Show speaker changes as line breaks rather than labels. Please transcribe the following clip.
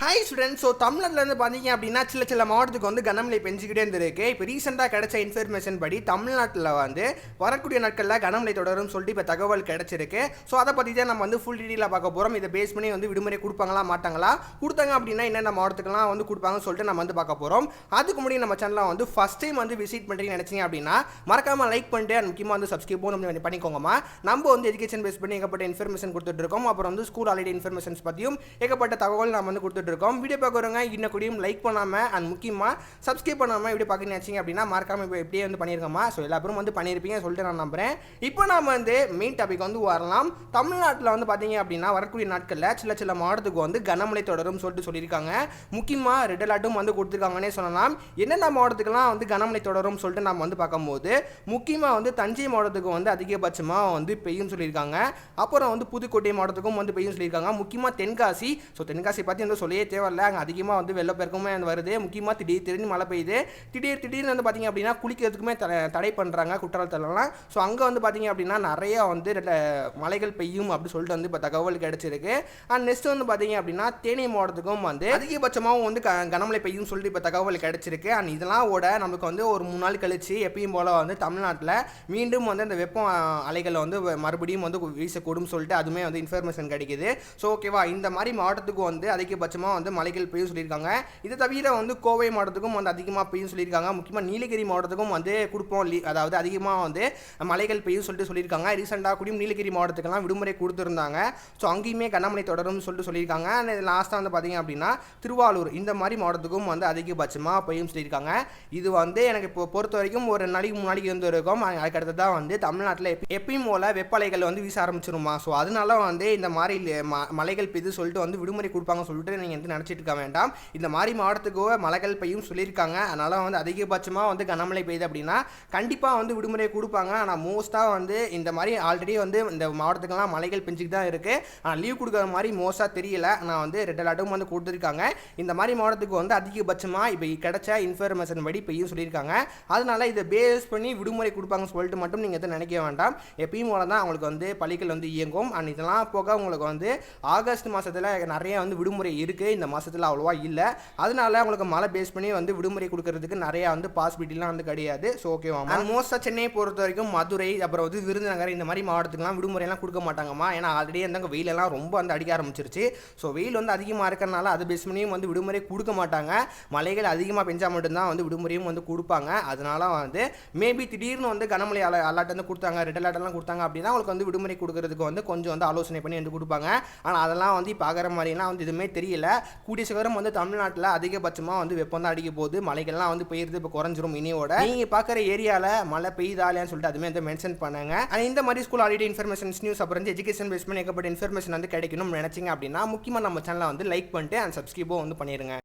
High students so தமிழ்நாட்டிலேருந்து பார்த்தீங்க அப்படின்னா சில சில மாவட்டத்துக்கு வந்து கனமழை பெஞ்சிக்கிட்டே இருந்திருக்கு. இப்போ ரீசெண்டாக கிடைச்ச இன்ஃபர்மேஷன் படி தமிழ்நாட்டில் வந்து வரக்கூடிய நாட்களில் கனமழை தொடரும் சொல்லிட்டு இப்போ தகவல் கிடச்சிருக்கு. ஸோ அதை பற்றி தான் நம்ம வந்து ஃபுல் டீட்டெயிலாக பார்க்க போகிறோம் இதை பேஸ் பண்ணி வந்து விடுமுறை கொடுப்பாங்களா மாட்டாங்களா கொடுத்தாங்க அப்படின்னா என்னென்ன மாவட்டத்துக்குலாம் வந்து கொடுப்பாங்கன்னு சொல்லிட்டு நம்ம வந்து பார்க்க போகிறோம் அதுக்கு முன்னாடி நம்ம சேனலில் வந்து ஃபஸ்ட் டைம் வந்து விசிட் பண்ணுறீங்க நினச்சிங்க அப்படின்னா மறக்காமல் லைக் பண்ணிட்டு and முக்கியமாக வந்து சப்ஸ்கிரைபும் நம்ம பண்ணிக்கோங்கம்மா. நம்ம வந்து எஜுகேஷன் பேஸ் பண்ணி ஏகப்பட்ட இன்ஃபர்மேஷன் கொடுத்துட்டு இருக்கோம். அப்புறம் வந்து ஸ்கூல் ஆல்ரெடி இன்ஃபர்மேஷன்ஸ் பற்றியும் ஏகப்பட்ட தகவல் நம்ம வந்து கொடுத்துட்டு இருக்கோம் வீடியோ பார்க்குறவங்க இன்னும் கூடியும் லைக் பண்ணாமல் அண்ட் முக்கியமாக சப்ஸ்கிரைப் பண்ணாமல் வீடியோ பார்க்க நினச்சிங்க அப்படின்னா மறக்காமல் இப்போ எப்படியே வந்து பண்ணியிருக்கோமா ஸோ எல்லாரும் வந்து பண்ணியிருப்பீங்க சொல்லிட்டு நான் நம்புறேன். இப்போ நாம் வந்து மெயின் டாபிக் வந்து வரலாம். தமிழ்நாட்டில் வந்து பார்த்தீங்க அப்படின்னா வரக்கூடிய நாட்களில் சில சில மாவட்டத்துக்கு வந்து கனமழை தொடரும் சொல்லிட்டு சொல்லியிருக்காங்க. முக்கியமாக ரெட் அலர்ட்டும் வந்து கொடுத்துருக்காங்கன்னே சொல்லலாம். என்னென்ன மாவட்டத்துக்குலாம் வந்து கனமழை தொடரும் சொல்லிட்டு நம்ம வந்து பார்க்கும்போது முக்கியமாக வந்து தஞ்சை மாவட்டத்துக்கு வந்து அதிகபட்சமாக வந்து பெய்யும் சொல்லியிருக்காங்க. அப்புறம் வந்து புதுக்கோட்டை மாவட்டத்துக்கும் வந்து பெய்யும் சொல்லியிருக்காங்க. முக்கியமாக தென்காசி. ஸோ தென்காசி பற்றி வந்து மழையே தேவையில்ல. அங்கே அதிகமாக வந்து வெள்ளப்பெருக்கமே வந்து வருது. முக்கியமாக திடீர் திடீர்னு மழை பெய்யுது. திடீர் திடீர்னு வந்து பார்த்தீங்க அப்படின்னா குளிக்கிறதுக்குமே த தடை பண்ணுறாங்க குற்றாலத்திலலாம் ஸோ அங்கே வந்து பார்த்திங்க அப்படின்னா நிறையா வந்து மலைகள் மழைகள் பெய்யும் அப்படின்னு சொல்லிட்டு வந்து இப்போ தகவல் கிடச்சிருக்கு. அண்ட் நெக்ஸ்ட் வந்து பார்த்திங்க அப்படின்னா தேனி மாவட்டத்துக்கும் வந்து அதிகபட்சமாகவும் வந்து க கனமழை பெய்யும் சொல்லிட்டு இப்போ தகவல் கிடைச்சிருக்கு. அண்ட் இதெல்லாம் ஓட நமக்கு வந்து ஒரு மூணு நாள் கழிச்சு எப்பயும் போல் வந்து தமிழ்நாட்டில் மீண்டும் வந்து அந்த வெப்பம் அலைகளை வந்து மறுபடியும் வந்து வீசக்கூடும் சொல்லிட்டு அதுவுமே வந்து இன்ஃபர்மேஷன் கிடைக்குது. ஸோ ஓகேவா இந்த மாதிரி மாவட்டத்துக்கு வந்து அதிகபட்சமாக வந்து மலைகள் பெய்யும் சொல்லியிருக்காங்க. இது தவிர வந்து கோவை மாவட்டத்துக்கும் வந்து அதிகமாக பெய்யும் சொல்லியிருக்காங்க. முக்கியமாக நீலகிரி மாவட்டத்துக்கும் வந்து கொடுப்போம். லீ- அதாவது அதிகமாக வந்து மலைகள் பெய்யும் சொல்லிட்டு சொல்லியிருக்காங்க. ரீசெண்டாக கூடியும் நீலகிரி மாவட்டத்துக்கெல்லாம் விடுமுறை கொடுத்துருந்தாங்க. ஸோ அங்கேயுமே கனமழை தொடரும்னு சொல்லிட்டு சொல்லியிருக்காங்க. லாஸ்ட்டாக வந்து பார்த்தீங்க அப்படின்னா திருவாரூர் இந்த மாதிரி மாவட்டத்துக்கும் வந்து அதிகபட்சமாக பெய்யும் சொல்லியிருக்காங்க. இது வந்து எனக்கு இப்போ பொறுத்த வரைக்கும் ஒரு நாளைக்கு மூணு நாளைக்கு வந்து இருக்கும் அதுக்கு அடுத்து தான் வந்து தமிழ்நாட்டில் எப்பயும் போல வெப்பலைகள் வந்து வீச ஆரம்பிச்சிருமா. ஸோ அதனால வந்து இந்த மாதிரி ம- மலைகள் பெய்து சொல்லிட்டு வந்து விடுமுறை கொடுப்பாங்க சொல்லிட்டு நீங்கள் வந்து நினச்சிட்டு இருக்க வேண்டாம். இந்த மாதிரி மாவட்டத்துக்கு மலைகள் பெய்யும் சொல்லியிருக்காங்க. அதனால் வந்து அதிகபட்சமாக வந்து கனமழை பெய்யுது அப்படின்னா கண்டிப்பாக வந்து விடுமுறை கொடுப்பாங்க. ஆனால் மோஸ்ட்டாக வந்து இந்த மாதிரி ஆல்ரெடி வந்து இந்த மாவட்டத்துக்கெல்லாம் மலைகள் பெஞ்சிக்கிட்டு தான் இருக்குது ஆனால் லீவ் கொடுக்குற மாதிரி மோஸ்ட்டாக தெரியல. ஆனால் வந்து ரெட் அலர்ட்டும் வந்து கொடுத்துருக்காங்க. இந்த மாதிரி மாவட்டத்துக்கு வந்து அதிகபட்சமாக இப்போ கிடைச்ச இன்ஃபர்மேஷன் படி பெய்யும் சொல்லியிருக்காங்க. அதனால் இதை பேஸ் பண்ணி விடுமுறை கொடுப்பாங்கன்னு சொல்லிட்டு மட்டும் நீங்கள் எதுவும் நினைக்க வேண்டாம். எப்பயும் போல தான் அவங்களுக்கு வந்து பள்ளிகள் வந்து இயங்கும். அண்ட் இதெல்லாம் போக உங்களுக்கு வந்து ஆகஸ்ட் மாதத்தில் நிறைய வந்து விடுமுறை இருக்குது இந்த மாதத்தில் அவ்வளோவா இல்லை. அதனால அவங்களுக்கு மழை பேஸ் பண்ணி வந்து விடுமுறை கொடுக்கறதுக்கு நிறையா வந்து பாசிபிலிட்டிலாம் வந்து கிடையாது. ஸோ ஓகேவா மோஸ்ட்டாக சென்னையை பொறுத்த வரைக்கும் மதுரை அப்புறம் வந்து விருதுநகர் இந்த மாதிரி மாவட்டத்துக்குலாம் விடுமுறையெல்லாம் கொடுக்க மாட்டாங்கம்மா. ஏன்னா ஆல்ரெடி வந்து வெயிலெல்லாம் ரொம்ப வந்து அடிக்க ஆரம்பிச்சிருச்சு. ஸோ வெயில் வந்து அதிகமாக இருக்கிறனால அது பேஸ் பண்ணியும் வந்து விடுமுறை கொடுக்க மாட்டாங்க. மழைகள் அதிகமாக பெஞ்சால் மட்டும்தான் வந்து விடுமுறையும் வந்து கொடுப்பாங்க. அதனால வந்து மேபி திடீர்னு வந்து கனமழை அல அலர்ட் வந்து கொடுத்தாங்க ரெட் அலாட்டெல்லாம் கொடுத்தாங்க அப்படின்னா அவங்களுக்கு வந்து விடுமுறை கொடுக்கறதுக்கு வந்து கொஞ்சம் வந்து ஆலோசனை பண்ணி வந்து கொடுப்பாங்க. ஆனால் அதெல்லாம் வந்து இப்போ ஆகிற மாதிரிலாம் வந்து எதுவுமே தெரியல. கூடிய சீக்கிரம் வந்து தமிழ்நாட்டில் அதிகபட்சமாக வந்து வெப்பம் தான் அடிக்க போகுது. மலைகள்லாம் வந்து பெய்யுறது இப்போ குறைஞ்சிரும் இனியோட. நீங்கள் பார்க்குற ஏரியாவில் மழை பெய்யுதா சொல்லிட்டு அதுமே வந்து மென்ஷன் பண்ணுங்க. And இந்த மாதிரி ஸ்கூல் ஆல்ரெடி இன்ஃபர்மேஷன்ஸ் நியூஸ் அப்புறம் எஜுகேஷன் பேஸ் பண்ணி ஏகப்பட்ட இன்ஃபர்மேஷன் வந்து கிடைக்கணும்னு நினச்சிங்க அப்படின்னா முக்கியமாக நம்ம சேனலை வந்து லைக் பண்ணிட்டு அண்ட் சப்ஸ்கிரைபோ வந்து பண்ணிடுங்க